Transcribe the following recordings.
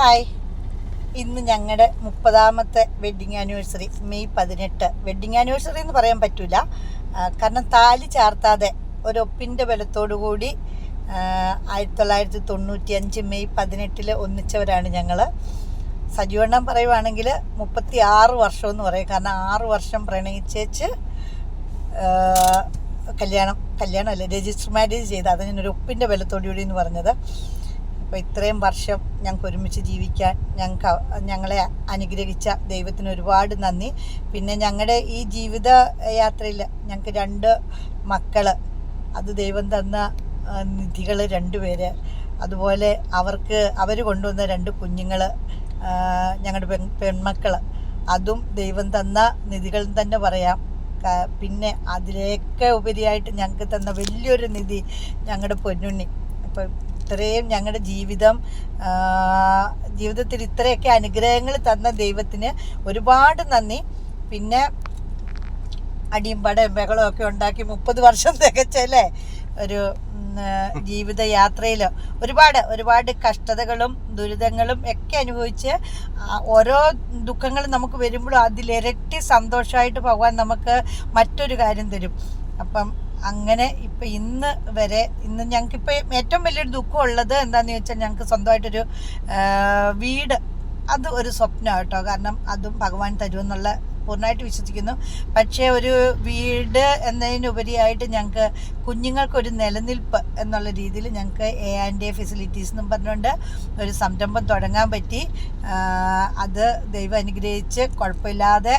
Hi. ഇന്ന് ഞങ്ങളുടെ മുപ്പതാമത്തെ വെഡ്ഡിങ് ആനിവേഴ്സറി മെയ് പതിനെട്ട്. വെഡ്ഡിങ് ആനിവേഴ്സറി എന്ന് പറയാൻ പറ്റില്ല കാരണം താലി ചാർത്താതെ ഒരൊപ്പിന്റെ ബലത്തോടു കൂടി ആ, ആയിരത്തി തൊള്ളായിരത്തി തൊണ്ണൂറ്റി അഞ്ച് മെയ് പതിനെട്ടിൽ ഒന്നിച്ചവരാണ് ഞങ്ങൾ സജീവണ്ണം പറയുവാണെങ്കിൽ മുപ്പത്തി ആറ് വർഷം എന്ന് പറയും. കാരണം ആറ് വർഷം പ്രണയിച്ചേച്ച് കല്യാണം കല്യാണം അല്ല രജിസ്റ്റർ മാരേജ് ചെയ്ത് അതിനൊരു ഒപ്പിന്റെ ബലത്തോടുകൂടി എന്ന് പറഞ്ഞത്. അപ്പോൾ ഇത്രയും വർഷം ഞങ്ങൾക്ക് ഒരുമിച്ച് ജീവിക്കാൻ ഞങ്ങൾക്ക് ഞങ്ങളെ അനുഗ്രഹിച്ച ദൈവത്തിന് ഒരുപാട് നന്ദി. പിന്നെ ഞങ്ങളുടെ ഈ ജീവിത യാത്രയിൽ ഞങ്ങൾക്ക് രണ്ട് മക്കൾ അത് ദൈവം തന്ന നിധികൾ രണ്ടുപേര് അതുപോലെ അവർക്ക് അവർ കൊണ്ടുവന്ന രണ്ട് കുഞ്ഞുങ്ങൾ ഞങ്ങളുടെ പെൺ പെൺമക്കൾ അതും ദൈവം തന്ന നിധികൾ തന്നെ പറയാം. പിന്നെ അതിലേക്ക് ഉപരിയായിട്ട് ഞങ്ങൾക്ക് തന്ന വലിയൊരു നിധി ഞങ്ങളുടെ പൊന്നുണ്ണി. അപ്പം ഇത്രയും ഞങ്ങളുടെ ജീവിതം ജീവിതത്തിൽ ഇത്രയൊക്കെ അനുഗ്രഹങ്ങൾ തന്ന ദൈവത്തിന് ഒരുപാട് നന്ദി. പിന്നെ അടിയും പടയും ബഹളവും ഒക്കെ ഉണ്ടാക്കി മുപ്പത് വർഷം തികച്ചല്ലേ ഒരു ജീവിതയാത്രയിൽ ജീവിത യാത്രയിൽ ഒരുപാട് ഒരുപാട് കഷ്ടതകളും ദുരിതങ്ങളും ഒക്കെ അനുഭവിച്ച് ഓരോ ദുഃഖങ്ങളും നമുക്ക് വരുമ്പോഴും അതിലിരട്ടി സന്തോഷമായിട്ട് പോകാൻ നമുക്ക് മറ്റൊരു കാര്യം തരും. അപ്പം അങ്ങനെ ഇപ്പം ഇന്ന് വരെ ഇന്ന് ഞങ്ങൾക്കിപ്പോൾ ഏറ്റവും വലിയൊരു ദുഃഖം ഉള്ളത് എന്താണെന്ന് ചോദിച്ചാൽ ഞങ്ങൾക്ക് സ്വന്തമായിട്ടൊരു വീട്. അത് ഒരു സ്വപ്നമാണ് കേട്ടോ കാരണം അതും ഭഗവാൻ തരുമെന്നുള്ള പൂർണമായിട്ട് വിശ്വസിക്കുന്നു. പക്ഷേ ഒരു വീട് എന്നതിനുപരിയായിട്ട് ഞങ്ങൾക്ക് കുഞ്ഞുങ്ങൾക്കൊരു നിലനിൽപ്പ് എന്നുള്ള രീതിയിൽ ഞങ്ങൾക്ക് എ ആൻഡ് എ ഫെസിലിറ്റീസ് എന്നും പറഞ്ഞുകൊണ്ട് ഒരു സംരംഭം തുടങ്ങാൻ പറ്റി. അത് ദൈവം അനുഗ്രഹിച്ച് കുഴപ്പമില്ലാതെ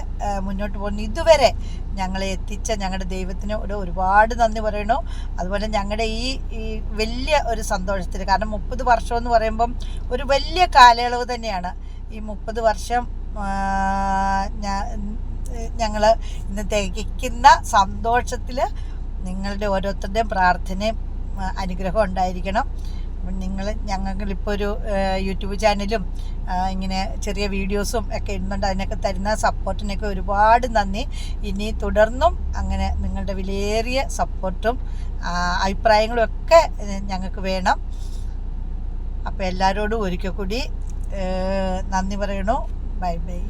മുന്നോട്ട് പോകുന്നു. ഇതുവരെ ഞങ്ങളെ എത്തിച്ച ഞങ്ങളുടെ ദൈവത്തിന് ഒരു ഒരുപാട് നന്ദി പറയണു അതുപോലെ ഞങ്ങളുടെ ഈ ഈ വലിയ ഒരു സന്തോഷത്തിൽ കാരണം മുപ്പത് വർഷം എന്ന് പറയുമ്പം ഒരു വലിയ കാലയളവ് തന്നെയാണ്. ഈ മുപ്പത് വർഷം ഞങ്ങൾ ഇന്ന് തികയ്ക്കുന്ന സന്തോഷത്തിൽ നിങ്ങളുടെ ഓരോരുത്തരുടെയും പ്രാർത്ഥനയും അനുഗ്രഹം ഉണ്ടായിരിക്കണം. നിങ്ങൾ ഞങ്ങളിപ്പോൾ ഒരു യൂട്യൂബ് ചാനലും ഇങ്ങനെ ചെറിയ വീഡിയോസും ഒക്കെ ഇടുന്നുണ്ട്. അതിനൊക്കെ തരുന്ന സപ്പോർട്ടിനൊക്കെ ഒരുപാട് നന്ദി. ഇനി തുടർന്നും അങ്ങനെ നിങ്ങളുടെ വിലയേറിയ സപ്പോർട്ടും അഭിപ്രായങ്ങളും ഒക്കെ ഞങ്ങൾക്ക് വേണം. അപ്പോൾ എല്ലാവരോടും ഒരിക്കൽ കൂടി നന്ദി പറയണു. Bye bye.